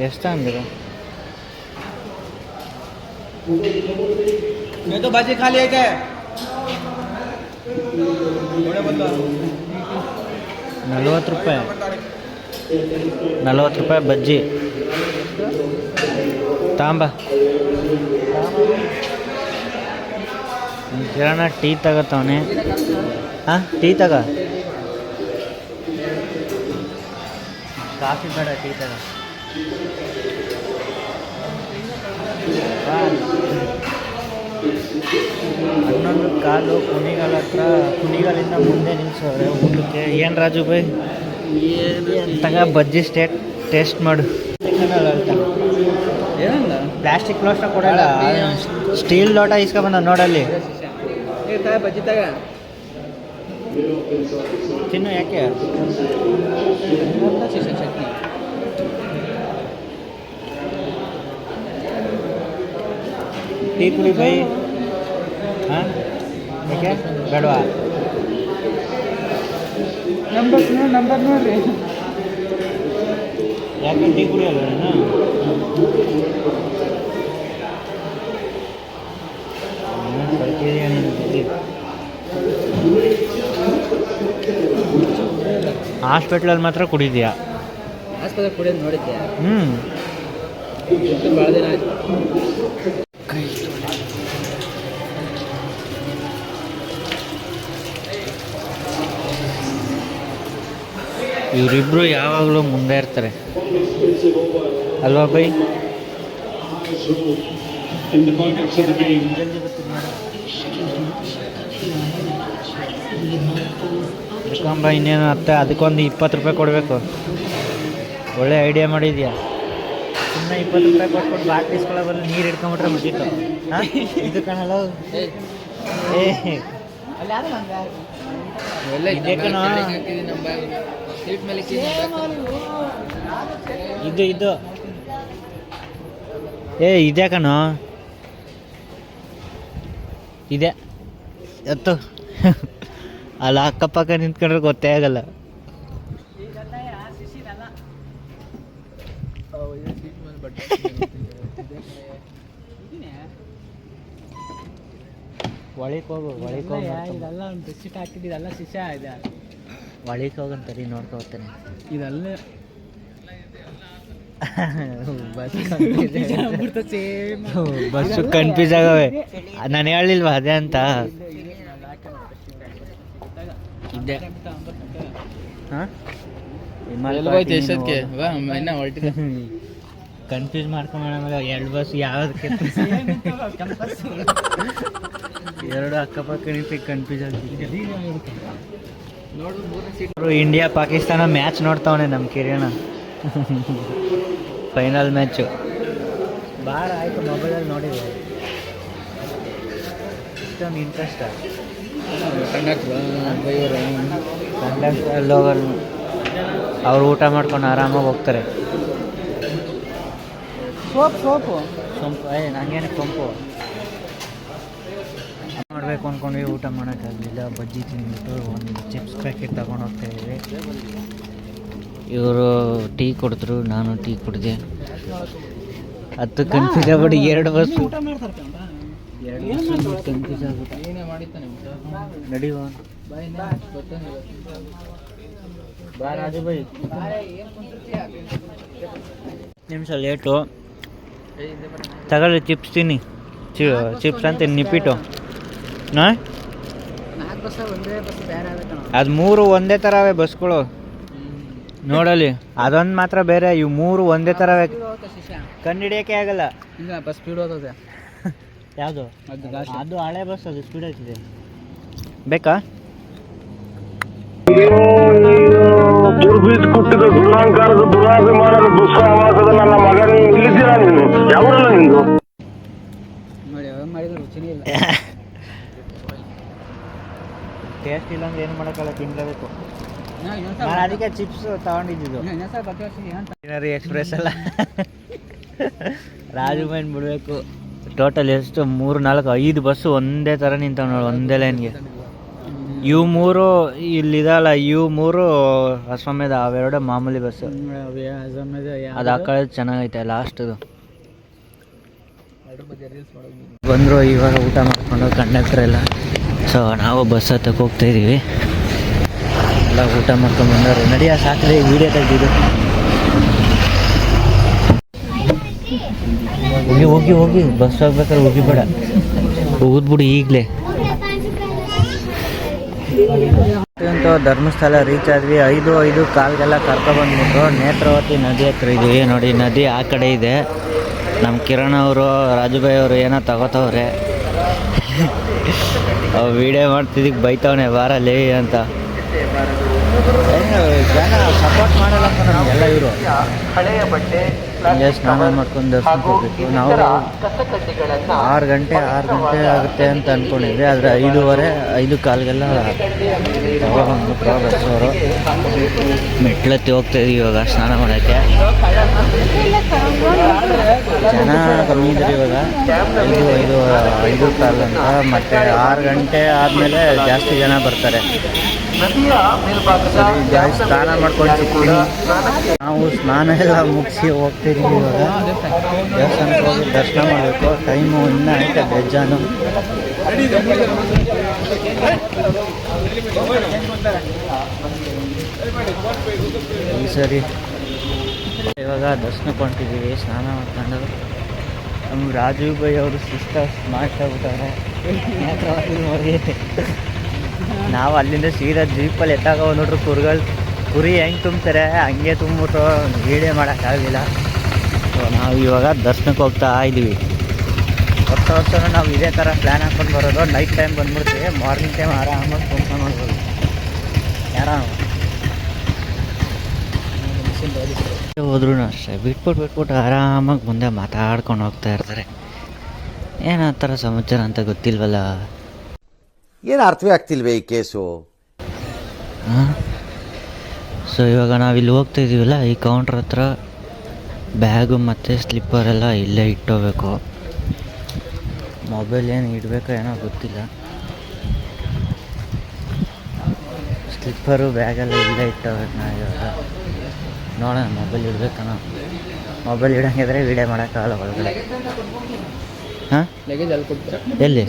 ಎಷ್ಟು ತಗೊಂಡಿರು मैं तो भाजी खा लिया क्या ನಲ್ವತ್ತು ರೂಪಾಯಿ. ನಲ್ವತ್ತು ರೂಪಾಯಿ ಬಜ್ಜಿ. ತಾಂಬ. ಕಿರಣ ಟೀ ತಗೋತವನೆ. ಹಾಂ, ಟೀ ತಗ. ಕಾಫಿ ಬೇಡ, ಟೀ ತಗ. ಹನ್ನೊಂದು ಕಾಲು ಕುಣಿಗಾಲ ಹತ್ರ ಕುಣಿಗಳಿಂದ ಮುಂದೆ ನಿಲ್ಸವ್ರೆ ಊಟಕ್ಕೆ. ಏನು ರಾಜು ಬೈ ತಗ ಬಜ್ಜಿ ಸ್ಟೇಟ್ ಟೇಸ್ಟ್ ಮಾಡು. ಏನಂದ? ಪ್ಲಾಸ್ಟಿಕ್ ಲೋಟ ಕೊಡಲ್ಲ. ಸ್ಟೀಲ್ ಲೋಟ ಇಸ್ಕೊಬಂದ ನೋಡಲ್ಲಿ. ಬಜ್ಜಿ ತಗ. ತಿನ್ನು ಯಾಕೆ? ಚಟ್ನಿ ಟೀ ಕುಡಿ ಬೈ. ಹಾಂ? ಓಕೆ ಬೇಡವಾ? ನಂಬರ್ ನಂಬರ್ ನೋಡ್ರಿ ಯಾಕೆ ಟೀ ಕುಡಿಯಲ್ಲ ನೀನು. ಹಾಸ್ಪಿಟ್ಲಲ್ಲಿ ಮಾತ್ರ ಕುಡಿದ್ಯಾ? ಆಸ್ಪತ್ರೆ ಕುಡಿಯೋದು ನೋಡಿದ್ದೆ ಹ್ಞೂ ಭಾಳ ದಿನ ಆಯ್ತು. ಇವರಿಬ್ರು ಯಾವಾಗಲೂ ಮುಂದೆ ಇರ್ತಾರೆ. ಅಲ್ವಾ ಬೈ? ಯಾಕಂಬ ಇನ್ನೇನು ಅತ್ತೆ? ಅದಕ್ಕೊಂದು ಇಪ್ಪತ್ತು ರೂಪಾಯಿ ಕೊಡಬೇಕು. ಒಳ್ಳೆ ಐಡಿಯಾ ಮಾಡಿದ್ಯಾ? ಸುಮ್ಮನೆ ಇಪ್ಪತ್ತು ರೂಪಾಯಿ ಕೊಟ್ಬಿಟ್ಟು ಬಾಕಿ ಇಸ್ಕೊಳ್ಳೋ ಬರಲು ನೀರು ಹಿಡ್ಕೊಂಬಿಟ್ರೆ ಮುಗಿತು. ಇದು ಕಾಣಲ್ಲ? ಏ. ಸೀಟ್ ಮೇಲೆ. ಇದು ಇದು. ಏ ಇದೆ ಕಣೋ? ಇದೆ ಎತ್ತು. ಅಲ್ಲ ಅಕ್ಕಪಕ್ಕ ನಿಂತ್ಕೊಂಡ್ರೆ ಗೊತ್ತೇ ಆಗಲ್ಲ. ಒಳಗೆ ಹೋಗು ಒಳಗೆ ಹೋಗು. ಇದೆಲ್ಲ ಒಂದು ಬೆಡ್ಶೀಟ್ ಇದೆಲ್ಲ ಶಿಷ್ಯ ಇದೆ. ಒಳಗೆ ಹೋಗಂತರಿ ನೋಡ್ಕೊತಾನೆ. ಇದೆಲ್ಲ. Bus confuse ಆಗವೆ. ನಾನು ಹೇಳಿಲ್ವಾ ಅದೇ ಅಂತ? ಇದೆ. ಹಾಂ? ಕನ್ಫ್ಯೂಸ್ ಮಾಡ್ಕೊಂಬೇಡ ಆಮೇಲೆ ಎರಡು ಬಸ್ ಯಾವ್ದಕ್ಕೆ? ಎರಡು ಅಕ್ಕಪಕ್ಕ ನಿಂತು ಕನ್ಫ್ಯೂಸ್ ಆಗ್ತಿದೆ ಇಂಡಿಯಾ ಪಾಕಿಸ್ತಾನ ಮ್ಯಾಚ್ ನೋಡ್ತಾವನೆ ನಮ್ಮ ಕಿರಣ ಫೈನಲ್ ಮ್ಯಾಚು ಬಾರ ಆಯಿತು ಮೊಬೈಲಲ್ಲಿ ನೋಡಿದೆ. ಇಷ್ಟೊಂದು ಇಂಟ್ರೆಸ್ಟ್ ಕಂಡಕ್ಟರ್ ಹೋಗಲ್ಲ ಅವ್ರು ಊಟ ಮಾಡ್ಕೊಂಡು ಆರಾಮಾಗಿ ಹೋಗ್ತಾರೆ. Soap soap. ಸೊಂಪು ಏ ನಂಗೇನೆ ಸೊಂಪು. ಮಾಡಬೇಕು ಅಂದ್ಕೊಂಡ್ವಿ ಊಟ ಮಾಡೋಕ್ಕಾಗಲಿಲ್ಲ. ಬಜ್ಜಿ ತಿಂದ್ಬಿಟ್ಟು ಒಂದು ಚಿಪ್ಸ್ ಪ್ಯಾಕೆಟ್ ತಗೊಂಡು ಹೋಗ್ತಾ ಇದ್ವಿ. ಇವರು ಟೀ ಕೊಡಿದ್ರು ನಾನು ಟೀ ಕುಡಿದೆ. ಹತ್ತು ಕನ್ಫ್ಯೂಸ್ ಆಗ್ಬಿಟ್ಟು ಎರಡು ಬಸ್ ಕನ್ಫ್ಯೂಸ್ ಆಗ್ಬಿಟ್ಟು ನಿಮಿಷ ಲೇಟು. ತಗೊಳ್ಳಿ ಚಿಪ್ಸ್ ತಿನ್ನಿ. ಚಿ ಚಿಪ್ಸ್ ಅಂತ ನಿಪ್ಪಿಟ್ಟು. ಅದು ಮೂರು ಒಂದೇ ಥರವೇ ಬಸ್ಗಳು. ನೋಡಲಿ ಅದೊಂದು ಮಾತ್ರ ಬೇರೆ ಇವು ಮೂರು ಒಂದೇ ಥರವೇ ಕಂಡಿಡಿಯಕ್ಕೆ ಕಂಡಿಡಿಯೋಕೆ ಆಗಲ್ಲ. ಈಗ ಬಸ್ ಸ್ಪೀಡ್ ಹೋಗೋದೆ ಯಾವುದು? ಅದು ಹಳೆ ಬಸ್ ಅದು ಸ್ಪೀಡ್ ಆಗ್ತಿದೆ. ಬೇಕಾ? ದುರ್ಬೀದ್ ಕುಟ್ಟಿದ ದುರಾಂಕಾರದ ದುರಾಭಿಮಾನದ ದುಸ್ಸಾಹಸದ ನನ್ನ ಮಗನ ಇಲ್ಲಿದ್ದೀರಾ ನೀನು? ಯಾವರಲ್ಲ ನಿಂದು? ನೋಡಿ ಮಾಡಿದ್ರು ಮಾಡಿದ್ರೆ ರುಚಿನೇ ಇಲ್ಲ. ಟೇಸ್ಟ್ ಇಲ್ಲ ಅಂದ್ರೆ ಏನು ಮಾಡೋಕ್ಕಲ್ಲ ತಿನ್ಲೇಬೇಕು. ನಾನು ಅದಕ್ಕೆ ಚಿಪ್ಸ್ ತಗೊಂಡಿದ್ದು ಸೀನರಿ ಎಕ್ಸ್ಪ್ರೆಸ್ ಅಲ್ಲ. ರಾಜು ಮೈನ್ ಬಿಡಬೇಕು. ಟೋಟಲ್ ಎಷ್ಟು? ಮೂರು ನಾಲ್ಕು ಐದು ಬಸ್ಸು ಒಂದೇ ಥರ ನಿಂತಾವ ನೋಡಿ ಒಂದೇ ಲೈನ್ಗೆ ಇವು ಮೂರು ಇಲ್ಲಿದಲ್ಲ ಇವು ಮೂರು ಅಸ್ವಾಮ್ಯದ ಅವೆರಡೇ ಮಾಮೂಲಿ ಬಸ್ಸು ಅದು ಆ ಕಡೆ ಚೆನ್ನಾಗೈತೆ ಲಾಸ್ಟದು ಬಂದರು ಇವಾಗ ಊಟ ಮಾಡಿಕೊಂಡು ಕಂಡಕ್ಟರ್ ಎಲ್ಲ. ಸೊ ನಾವು ಬಸ್ ಹತ್ತಕ್ಕೆ ಹೋಗ್ತಾ ಇದ್ದೀವಿ ಎಲ್ಲ ಊಟ ಮಾಡ್ಕೊಂಡು ಬಂದವರು. ನಡಿಯ ಸಾಕಿದೆ ವಿಡಿಯೋ ತೆಗೆದಿದ್ದು. ಹೋಗಿ ಹೋಗಿ ಹೋಗಿ. ಬಸ್ ಹೋಗ್ಬೇಕಾದ್ರೆ ಹೋಗಿಬೇಡ ಹೋಗ್ಬಿಡು ಈಗಲೇ. ಧರ್ಮಸ್ಥಳ ರೀಚ್ ಆದ್ವಿ. ಐದು ಐದು ಕಾಲ್ಗೆಲ್ಲ ಕರ್ಕೊಬಂದ್ಬಿಟ್ಟು ನೇತ್ರಾವತಿ ನದಿ ಹತ್ರ ಇದೀವಿ. ನೋಡಿ, ನದಿ ಆ ಕಡೆ ಇದೆ. ನಮ್ಮ ಕಿರಣ್ ಅವರು ರಾಜುಭಾಯಿ ಅವರು ಏನೋ ತಗೋತವ್ರೆ. ವಿಡಿಯೋ ಮಾಡ್ತಿದ್ದಕ್ಕೆ ಬೈತವನೆ ಬಾರಲ್ಲಿ ಅಂತ. ಜನ ಸಪೋರ್ಟ್ ಮಾಡಲ್ಲ ಅಂತ ನಮಗೆಲ್ಲ ಹಳೆಯ ಬಟ್ಟೆ ಸ್ನಾನ ಮಾಡ್ಕೊಂಡು ದರ್ಶನ ನಾವು ಆರು ಗಂಟೆ ಆರು ಗಂಟೆ ಆಗುತ್ತೆ ಅಂತ ಅಂದ್ಕೊಂಡಿದ್ವಿ ಆದರೆ ಐದೂವರೆ ಐದು ಕಾಲ್ಗೆಲ್ಲ ಮೆಟ್ಲತ್ತಿ ಹೋಗ್ತಾ ಇದೀವಿ ಇವಾಗ, ಸ್ನಾನ ಮಾಡೋಕ್ಕೆ. ಜನ ಕಮ್ಮಿ ಇದ್ರಿ ಇವಾಗ. ಐದು ಐದು ಐದು ಕಾಲ್ ಅಂತ, ಮತ್ತೆ ಆರು ಗಂಟೆ ಆದಮೇಲೆ ಜಾಸ್ತಿ ಜನ ಬರ್ತಾರೆ. ಜಾಸ್ತಿ ಸ್ನಾನ ಮಾಡ್ಕೊಂಡು ಕೂಡ ನಾವು ಸ್ನಾನ ಎಲ್ಲ ಮುಗಿಸಿ ಹೋಗ್ತಿದ್ದೀವಿ ಇವಾಗ. ದೇವಸ್ಥಾನಕ್ಕೆ ಹೋಗಿ ದರ್ಶನ ಮಾಡಬೇಕು. ಟೈಮು ಇನ್ನೂ ಐತೆ ಬೇಜಾನು. ಈ ಸರಿ ಇವಾಗ ದರ್ಶನಕ್ಕೆ ಹೊಂಟಿದ್ದೀವಿ ಸ್ನಾನ ಮಾಡ್ಕೊಂಡು ನಮ್ಮ ರಾಜೀವ್ ಅವರು ಸಿಸ್ಟರ್ ಸ್ಮಾರ್ಟ್ ಆಗ್ಬಿಟ್ಟವ್ರೆ ನಾವು ಅಲ್ಲಿಂದ ಸೀದಾ ಜೀಪಲ್ಲಿ ಎತ್ತಾಗ ನೋಡ್ರಿ ಕುರಿಗಳು. ಕುರಿ ಹೆಂಗೆ ತುಂಬ್ತಾರೆ, ಹಂಗೆ ತುಂಬಿಬಿಟ್ಟು ವೀಡಿಯೋ ಮಾಡೋಕ್ಕಾಗಲಿಲ್ಲ ಸೊ ನಾವು ಇವಾಗ ದರ್ಶನಕ್ಕೆ ಹೋಗ್ತಾ ಇದ್ದೀವಿ ವರ್ಷ ವರ್ಷನೂ ನಾವು ಇದೇ ಥರ ಪ್ಲ್ಯಾನ್ ಹಾಕ್ಕೊಂಡು ಬರೋದು. ನೈಟ್ ಟೈಮ್ ಬಂದ್ಬಿಡ್ತೀವಿ ಮಾರ್ನಿಂಗ್ ಟೈಮ್ ಆರಾಮಾಗಿ ಕುಂತ್ಕೊಂಡು ಮಾಡ್ಬೋದು ಆರಾಮ ಹೋದ್ರೂ ಅಷ್ಟೇ ಬಿಟ್ಬಿಟ್ಟು ಬಿಟ್ಬಿಟ್ಟು ಆರಾಮಾಗಿ ಮುಂದೆ ಮಾತಾಡ್ಕೊಂಡು ಹೋಗ್ತಾ ಇರ್ತಾರೆ. ಏನು ಆ ಥರ ಸಮಾಚಾರ ಅಂತ ಗೊತ್ತಿಲ್ವಲ್ಲ? ಏನು ಅರ್ಥವೇ ಆಗ್ತಿಲ್ವೇ ಈ ಕೇಸು? ಸೊ ಇವಾಗ ನಾವಿಲ್ಲಿ ಇಲ್ಲಿ ಹೋಗ್ತಾ ಇದ್ದೀವಲ್ಲ ಈ ಕೌಂಟ್ರ್ ಹತ್ರ ಬ್ಯಾಗು ಮತ್ತು ಸ್ಲಿಪ್ಪರ್ ಎಲ್ಲ ಇಲ್ಲೇ ಇಟ್ಟೋಗ್ಬೇಕು ಮೊಬೈಲ್ ಏನು ಇಡಬೇಕೋ ಏನೋ ಗೊತ್ತಿಲ್ಲ. ಸ್ಲಿಪ್ಪರು ಬ್ಯಾಗೆಲ್ಲ ಇಲ್ಲೇ ನಾ ಇವಾಗ ನೋಡೋಣ ಮೊಬೈಲ್ ಇಡ್ಬೇಕಣ ಮೊಬೈಲ್ ಇಡಂಗಿದ್ರೆ ವೀಡಿಯೋ ಮಾಡೋಕ್ಕಾಗಲ್ಲ ಒಳಗಡೆ. ಹಾಂ? ಲಗೇಜ್ ಅಲ್ಲಿ ಕೊಡ್ತೀರಾ? ಎಲ್ಲಿ?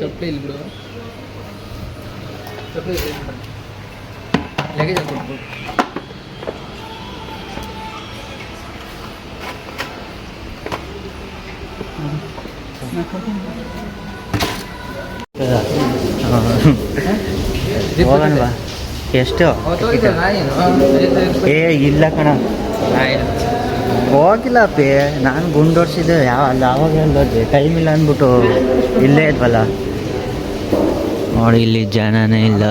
ಲಗೇಜ್ ಹೋಗೋಣ ಬಾ. ಎಷ್ಟು? ಏ ಇಲ್ಲ ಕಣ. ಹೋಗಿಲ್ಲ ಪೇ. ನಾನು ಗುಂಡೋಡ್ಸಿದ್ದೆ. ಯಾವ ಅಲ್ಲಿ ಆವಾಗ ಎಲ್ಲೋದ್ವಿ ಟೈಮ್ ಇಲ್ಲ ಅಂದ್ಬಿಟ್ಟು ಇಲ್ಲೇ ಇದ್ವಲ್ಲ. ನೋಡಿ ಇಲ್ಲಿ ಜನನೇ ಇಲ್ಲ.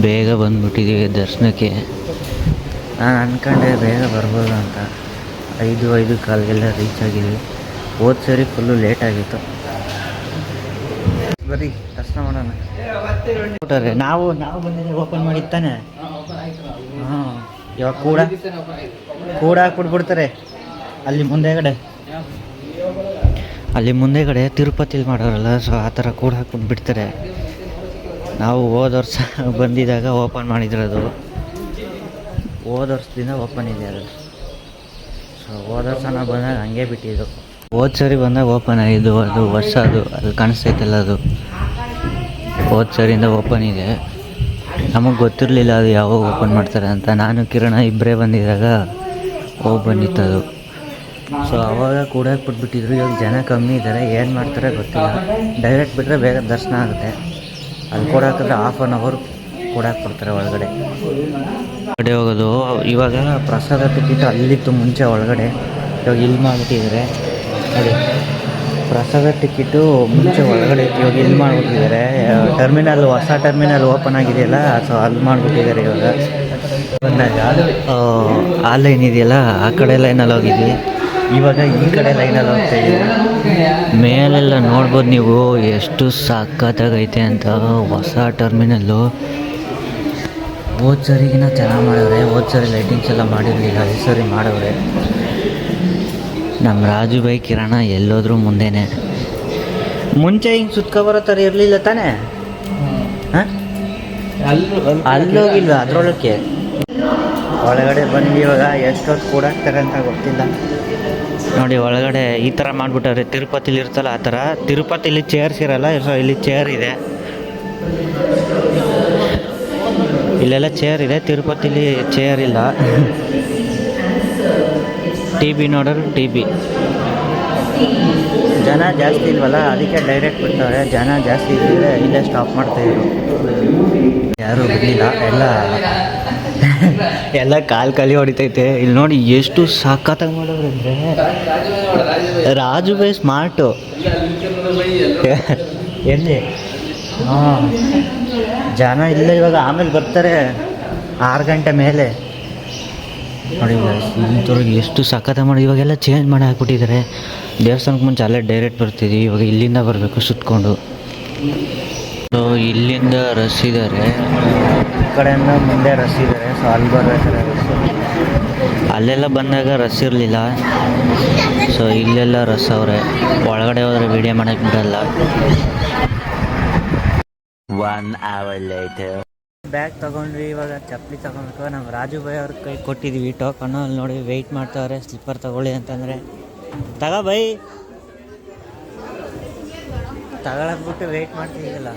ಬೇಗ ಬಂದ್ಬಿಟ್ಟಿದ್ದೀವಿ ದರ್ಶನಕ್ಕೆ. ನಾನು ಅನ್ಕೊಂಡೆ ಬೇಗ ಬರ್ಬೋದು ಅಂತ. ಐದು ಐದು ಕಾಲಿಗೆಲ್ಲ ರೀಚ್ ಆಗಿದ್ವಿ ಹೋದ ಸರಿ ಫುಲ್ಲು ಲೇಟ್ ಆಗಿತ್ತು. ಬರೀ, ದರ್ಶನ ಮಾಡೋಣ. ನಾವು ನಾವು ಬಂದಿದ್ದೆ ಓಪನ್ ಮಾಡಿ ತಾನೆ. ಹಾಂ, ಇವಾಗ ಕೂಡ ಕೂಡ ಹಾಕ್ಬಿಟ್ಬಿಡ್ತಾರೆ ಅಲ್ಲಿ ಮುಂದೆಗಡೆ. ಅಲ್ಲಿ ಮುಂದೆಗಡೆ ತಿರುಪತಿಲಿ ಮಾಡೋರಲ್ಲ ಸೊ ಆ ಥರ ಕೂಡ ಹಾಕ್ಬಿಟ್ಬಿಡ್ತಾರೆ ನಾವು ಹೋದ ವರ್ಷ ಬಂದಿದ್ದಾಗ ಓಪನ್ ಮಾಡಿದ್ರದು. ಹೋದ ವರ್ಷದಿಂದ ಓಪನ್ ಇದೆ ಅದು. ಸೊ ಹೋದ ವರ್ಷ ನಾವು ಬಂದಾಗ ಹಂಗೆ ಬಿಟ್ಟಿದ್ದು. ಹೋದ ಸರಿ ಬಂದಾಗ ಓಪನ್ ಆಗಿದ್ದು, ಅದು ವರ್ಷ ಅದು ಅದು ಕಾಣಿಸ್ತೈತಲ್ಲ ಅದು. ಹೋದ ಸರಿಯಿಂದ ಓಪನ್ ಇದೆ. ನಮಗೆ ಗೊತ್ತಿರಲಿಲ್ಲ ಅದು ಯಾವಾಗ ಓಪನ್ ಮಾಡ್ತಾರೆ ಅಂತ. ನಾನು, ಕಿರಣ ಇಬ್ಬರೇ ಬಂದಿದ್ದಾಗ ಹೋಗಿ ಬಂದಿತ್ತು ಅದು. ಸೊ ಅವಾಗ ಕೂಡ ಬಿಟ್ಬಿಟ್ಟಿದ್ರು. ಇವಾಗ ಜನ ಕಮ್ಮಿ ಇದ್ದಾರೆ ಏನು ಮಾಡ್ತಾರೆ ಗೊತ್ತಿಲ್ಲ. ಡೈರೆಕ್ಟ್ ಬಿಟ್ಟರೆ ಬೇಗ ದರ್ಶನ ಆಗುತ್ತೆ. ಅಲ್ಲಿ ಕೂಡ ಹಾಕಿದ್ರೆ ಹಾಫ್ ಆನ್ ಅವರ್ ಕೊಡಕ್ಕೆ ಕೊಡ್ತಾರೆ ಒಳಗಡೆ. ಒಳಗಡೆ ಹೋಗೋದು. ಇವಾಗ ಪ್ರಸಾದ ಟಿಕೆಟ್ ಅಲ್ಲಿತ್ತು ಮುಂಚೆ ಒಳಗಡೆ. ಇವಾಗ ಇಲ್ಲಿ ಮಾಡಿಬಿಟ್ಟಿದ್ದಾರೆ. ನೋಡಿ. ಪ್ರಸಾದ ಟಿಕೆಟು ಮುಂಚೆ ಒಳಗಡೆ ಇವಾಗ ಇಲ್ಲಿ ಮಾಡಿಬಿಟ್ಟಿದ್ದಾರೆ. ಟರ್ಮಿನಲ್, ಹೊಸ ಟರ್ಮಿನಲ್ ಓಪನ್ ಆಗಿದೆಯಲ್ಲ, ಸೊ ಅಲ್ಲಿ ಮಾಡಿಬಿಟ್ಟಿದ್ದಾರೆ ಇವಾಗ. ಬಂದಾಗ ಆ ಲೈನ್ ಇದೆಯಲ್ಲ, ಆ ಕಡೆ ಲೈನಲ್ಲಿ ಹೋಗಿದ್ವಿ. ಇವಾಗ ಈ ಕಡೆ ಲೈನಲ್ಲಿ ಹೋಗ್ತಾ ಇದ್ದೀವಿ. ಮೇಲೆಲ್ಲ ನೋಡ್ಬೋದು ನೀವು, ಎಷ್ಟು ಸಖತ್ತಾಗೈತೆ ಅಂತ. ಹೊಸ ಟರ್ಮಿನಲ್ಲು. ಹೋದ ಸರಿಗಿನ ಚೆನ್ನಾಗಿ ಮಾಡಿದ್ರೆ ಹೋದ ಸರಿ ಲೈಟಿಂಗ್ಸ್ ಎಲ್ಲ ಮಾಡಿರಲಿಲ್ಲ. ಈ ಸರಿ ಮಾಡವ್ರೆ. ನಮ್ಮ ರಾಜು ಬೈ ಕಿರಣ ಎಲ್ಲೋದ್ರೂ ಮುಂದೆನೆ. ಮುಂಚೆ ಹಿಂಗೆ ಸುತ್ಕವರ ಬರೋ ಥರ ಇರಲಿಲ್ಲ ತಾನೇ? ಹಾಂ? ಅಲ್ಲೋಗಿಲ್ವಾ ಅದ್ರೊಳಕ್ಕೆ? ಒಳಗಡೆ ಬಂದು ಇವಾಗ ಎಷ್ಟೊತ್ತು ಕೂಡಾಕ್ತಾರೆ ಅಂತ ಗೊತ್ತಿಲ್ಲ. ನೋಡಿ ಒಳಗಡೆ ಈ ಥರ ಮಾಡಿಬಿಟ್ಟವ್ರೆ. ತಿರುಪತಿಲಿ ಇರ್ತಲ್ಲ ಆ ಥರ ತಿರುಪತಿಲಿ ಚೇರ್ಸ್ ಇರಲ್ಲ ಸೊ ಇಲ್ಲಿ ಚೇರ್ ಇದೆ. ಇಲ್ಲೆಲ್ಲ ಚೇರ್ ಇದೆ. ತಿರುಪತಿಲಿ ಚೇರ್ ಇಲ್ಲ. ಟಿ ಬಿ ನೋಡೋರು ಟಿ ಬಿ ಜನ ಜಾಸ್ತಿ ಇಲ್ವಲ್ಲ, ಅದಕ್ಕೆ ಡೈರೆಕ್ಟ್ ಬಿಡ್ತಾರೆ. ಜನ ಜಾಸ್ತಿ ಇದ್ದರೆ ಇಲ್ಲೇ ಸ್ಟಾಪ್ ಮಾಡ್ತಾಯಿದ್ರು ಯಾರೂ ಬಿಡಲಿಲ್ಲ, ಎಲ್ಲ ಎಲ್ಲ ಕಾಲು ಕಲಿ ಹೊಡಿತೈತೆ. ಇಲ್ಲಿ ನೋಡಿ ಎಷ್ಟು ಸಖತ್ತಾಗಿ ಮಾಡೋರು ಅಂದರೆ. ರಾಜು ಬೈ ಸ್ಮಾರ್ಟು ಎಲ್ಲಿ? ಹಾಂ. ಜನ ಇಲ್ಲ ಇವಾಗ ಆಮೇಲೆ ಬರ್ತಾರೆ. ಆರು ಗಂಟೆ ಮೇಲೆ. ನೋಡಿ ಇಂಥವ್ರಿಗೆ ಎಷ್ಟು ಸಖತ ಮಾಡಿ, ಇವಾಗೆಲ್ಲ ಚೇಂಜ್ ಮಾಡಿ ಹಾಕ್ಬಿಟ್ಟಿದ್ದಾರೆ. ದೇವಸ್ಥಾನಕ್ಕೆ ಮುಂಚೆ ಅಲ್ಲೇ ಡೈರೆಕ್ಟ್ ಬರ್ತಿದ್ವಿ. ಇವಾಗ ಇಲ್ಲಿಂದ ಬರಬೇಕು ಸುತ್ಕೊಂಡು. ಸೊ ಇಲ್ಲಿಂದ ರಸ್ ಇದ್ದಾರೆ ಈ ಕಡೆಯಿಂದ ಮುಂದೆ ರಸ್ ಇದ್ದಾರೆ ಸೊ ಅಲ್ಲಿ ಬರ್ಬೇಕಾದ್ರೆ ಅಲ್ಲೆಲ್ಲ ಬಂದಾಗ ರಸ್ ಇರಲಿಲ್ಲ. ಸೊ ಇಲ್ಲೆಲ್ಲ ರಸ್ ಅವ್ರೆ. ಒಳಗಡೆ ಹೋದ್ರೆ ವೀಡಿಯೋ ಮಾಡಕ್ಕೆ ಬಿಡಲ್ಲ. ಬ್ಯಾಗ್ ತಗೊಂಡ್ವಿ, ಇವಾಗ ಚಪ್ಪಲಿ ತಗೊಬೇಕು ನಮ್ಮ ರಾಜು ಭಾಯ್ ಅವ್ರ ಕೈ ಕೊಟ್ಟಿದ್ವಿ. ಟೋಕನ್ನು ಅಲ್ಲಿ ನೋಡಿ ವೆಯ್ಟ್ ಮಾಡ್ತಾವ್ರೆ ಸ್ಲಿಪ್ಪರ್ ತಗೊಳ್ಳಿ ಅಂತಂದರೆ. ತಗೋ ಬೈ ತಗೊಳಕ್ ಬಿಟ್ಟು ವೆಯ್ಟ್ ಮಾಡ್ತಿದ್ದಿಲ್ಲ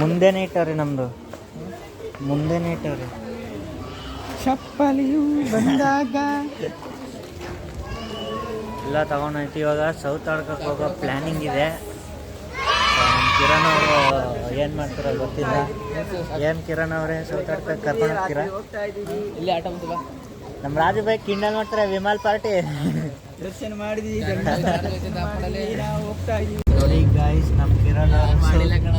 ಮುಂದೆನೇ ಇಟ್ಟವ್ರಿ ನಮ್ಮದು ಮುಂದೆನೇ ಇಟ್ಟವ್ರಿ. ಚಪ್ಪಲಿಯು ಬಂದಾಗ ಎಲ್ಲ ತಗೊಂಡೋಯ್ತು ಇವಾಗ ಸೌತ್ ಆಡ್ಕಕ್ಕೆ ಹೋಗೋ ಪ್ಲ್ಯಾನಿಂಗ್ ಇದೆ. ಕಿರಣ್ ಅವರು ಏನು ಮಾಡ್ತಾರೋ ಗೊತ್ತಿಲ್ಲ. ಏನು ಕಿರಣ್ ಅವರೇ ಸೌತ್ ಆಡ್ಕಕ್ಕೆ ಕರ್ಕೊಂಡು ಹೋಗ್ತೀರಾ? ಇಲ್ಲಿ ಆಟ ನಮ್ಮ ರಾಜು ಬೈ ಕಿಂಡಲ್ ಮಾಡ್ತಾರೆ ವಿಮಾಲ್ ಪಾರ್ಟಿ. ದರ್ಶನ ಮಾಡಿದ್ವಿ ನೋಡಿ ಗಾಯ್ಸ್ ನಮ್ಮ ಕಿರಣ್ ಮಾಡಿಲ್ಲ ಕಣ.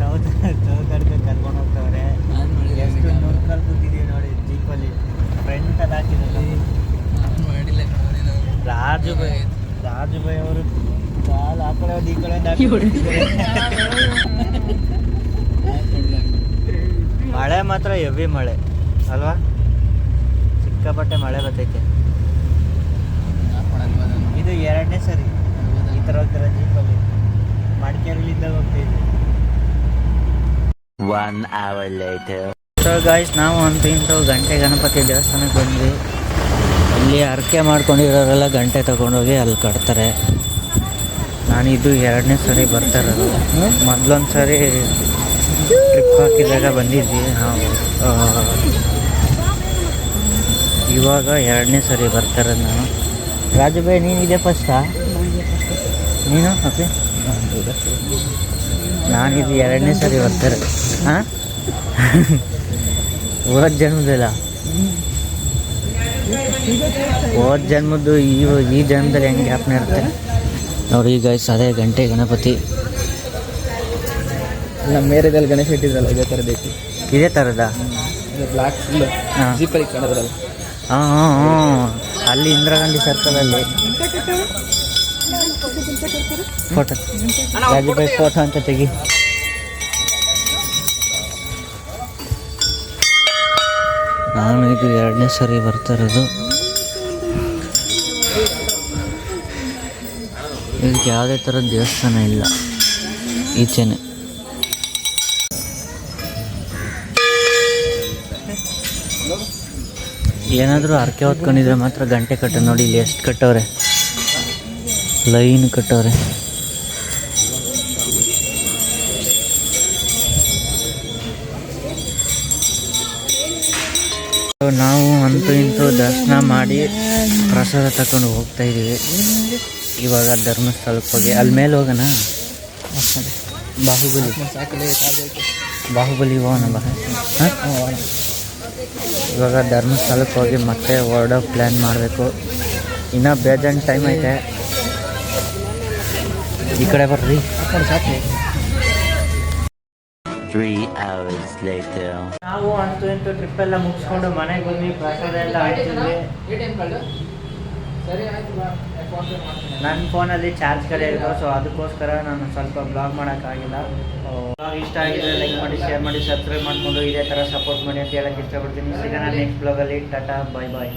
ಸೌತ್ ಸೌತ್ ಆಡ್ಕಕ್ಕೆ ಕರ್ಕೊಂಡು ಹೋಗ್ತಾವ್ರೆ. ಎಷ್ಟು ನುರ್ಕಲ್ ಕೂತಿದ್ದೀವಿ ನೋಡಿ ಜೀಪಲ್ಲಿ ಫ್ರೆಂಡ್ ಹಾಕಿದ್ರು ರಾಜು ರಾಜು ಅವರು ಕಾಲು ಆ ಕಡೆ ಒಂದು ಈ ಕಡೆ ಒಂದು ಒಂದು. ಮಳೆ ಮಾತ್ರ ಹೆವಿ ಮಳೆ ಅಲ್ವಾ? ಸಿಕ್ಕಾಪಟ್ಟೆ ಮಳೆ ಬರ್ತೈತೆ. ಇದು ಎರಡನೇ ಸರಿ. ಈ ತರ ಹೋಗ್ತಾರೆ ಜೀಪಲ್ಲಿ ಮಡಿಕೇರಿಲಿಂದ ಹೋಗ್ತಿದ್ವಿ. One hour later so guys ನಾವು ಅಂತ ಇಂಥ ಗಂಟೆ ಗಣಪತಿ ದೇವಸ್ಥಾನಕ್ಕೆ ಬಂದ್ವಿ. ಇಲ್ಲಿ ಹರಕೆ ಮಾಡ್ಕೊಂಡಿರೋರೆಲ್ಲ ಗಂಟೆ ತಗೊಂಡೋಗಿ ಅಲ್ಲಿ ಕಟ್ತಾರೆ. ನಾನಿದು ಎರಡನೇ ಸರಿ ಬರ್ತಾ ಇರೋದು. ಮೊದಲೊಂದು ಸಾರಿ ಟ್ರಿಪ್ ಹಾಕಿದಾಗ ಬಂದಿದ್ವಿ ನಾವು. ಇವಾಗ ಎರಡನೇ ಸರಿ ಬರ್ತಾ ಇರೋದು ನಾನು. ರಾಜು ನೀನಿದೆ ಫಸ್ಟಾ ನೀನು? ಓಕೆ ನಾನಿದು ಎರಡನೇ ಸರಿ ಬರ್ತಾರೆ ಹಾಂ ಹೋದ ಜನ್ಮದಿಲ್ಲ. ಹೋದ ಜನ್ಮದ್ದು ಈ ಈ ಜನ್ಮದಲ್ಲಿ ಹೆಂಗೆ ಗ್ಯಾಪ್ನ ಇರುತ್ತೆ? ನೋಡಿ ಈಗ ಅದೇ ಗಂಟೆ ಗಣಪತಿ. ನಮ್ಮ ಮೇರೆದಲ್ಲಿ ಗಣೇಶ ಇಟ್ಟಿದ್ರಲ್ಲ ಇದೇ ಥರ ಬೇಕು ಇದೇ ಥರದ ಬ್ಲ್ಯಾಕ್ ಜೀಪಲ್ಲಿ ಕಾಣೋದ್ರಲ್ಲ ಹಾಂ. ಹಾಂ ಹಾಂ ಅಲ್ಲಿ ಇಂದಿರಾ ಗಾಂಧಿ ಸರ್ಕಲಲ್ಲಿ ಫೋಟೋ ಫೋಟೋ ಅಂತ ತೆಗಿ. ನಾನು ಇದು ಎರಡನೇ ಸರಿ ಬರ್ತಾ ಇರೋದು. ಇದಕ್ಕೆ ಯಾವುದೇ ಥರ ದೇವಸ್ಥಾನ ಇಲ್ಲ. ಈಚೆನೆ. ಏನಾದರೂ ಹರಕೆ ಹೊತ್ಕೊಂಡಿದ್ರೆ ಮಾತ್ರ ಗಂಟೆ ಕಟ್ಟ ನೋಡಿ, ಇಲ್ಲಿ ಎಷ್ಟು ಕಟ್ಟವ್ರೆ? ಲೈನ್ ಕಟ್ಟವ್ರೆ. ನಾವು ಅಂತೂ ಇಂತೂ ದರ್ಶನ ಮಾಡಿ ಪ್ರಸಾದ ತಗೊಂಡು ಹೋಗ್ತಾ ಇದ್ದೀವಿ. ಇವಾಗ ಧರ್ಮಸ್ಥಳಕ್ಕೆ ಹೋಗಿ ಅಲ್ಲಿ ಮೇಲೆ ಹೋಗೋಣ? ಬಾಹುಬಲಿ. ಬಾಹುಬಲಿ ಹೋಗೋಣ ಬಾ. ಇವಾಗ ಧರ್ಮಸ್ಥಳಕ್ಕೆ ಹೋಗಿ ಮತ್ತೆ ಹೊರಡೋ ಪ್ಲ್ಯಾನ್ ಮಾಡಬೇಕು. ಇನ್ನೂ ಬೇಜಾನ್ ಟೈಮ್ ಐತೆ. ಈ ಕಡೆ ಬರ್ರಿ. ಸಾಕು ನಾವು ಅಂತೂ ಇಂತೂ ಟ್ರಿಪ್ ಎಲ್ಲ ಮುಗಿಸ್ಕೊಂಡು ಮನೆಗೆ ಬಂದ್ವಿ ಪ್ರಸಾದ ಎಲ್ಲ ನನ್ನ ಫೋನಲ್ಲಿ ಚಾರ್ಜ್ ಕಡೆ ಇರೋದು ಸೊ ಅದಕ್ಕೋಸ್ಕರ ನಾನು ಸ್ವಲ್ಪ ಬ್ಲಾಗ್ ಮಾಡೋಕ್ಕಾಗಿಲ್ಲ ಬ್ಲಾಗ್ ಇಷ್ಟ ಆಗಿದ್ರೆ ಲೈಕ್ ಮಾಡಿ ಶೇರ್ ಮಾಡಿ ಸಬ್ಸ್ಕ್ರೈಬ್ ಮಾಡಿಕೊಂಡು ಇದೇ ಥರ ಸಪೋರ್ಟ್ ಮಾಡಿ ಅಂತ ಹೇಳಕ್ಕೆ ಇಷ್ಟಪಡ್ತೀನಿ. ಸಿಗೋಣ ನೆಕ್ಸ್ಟ್ ಬ್ಲಾಗಲ್ಲಿ ಟಾಟಾ ಬಾಯ್ ಬಾಯ್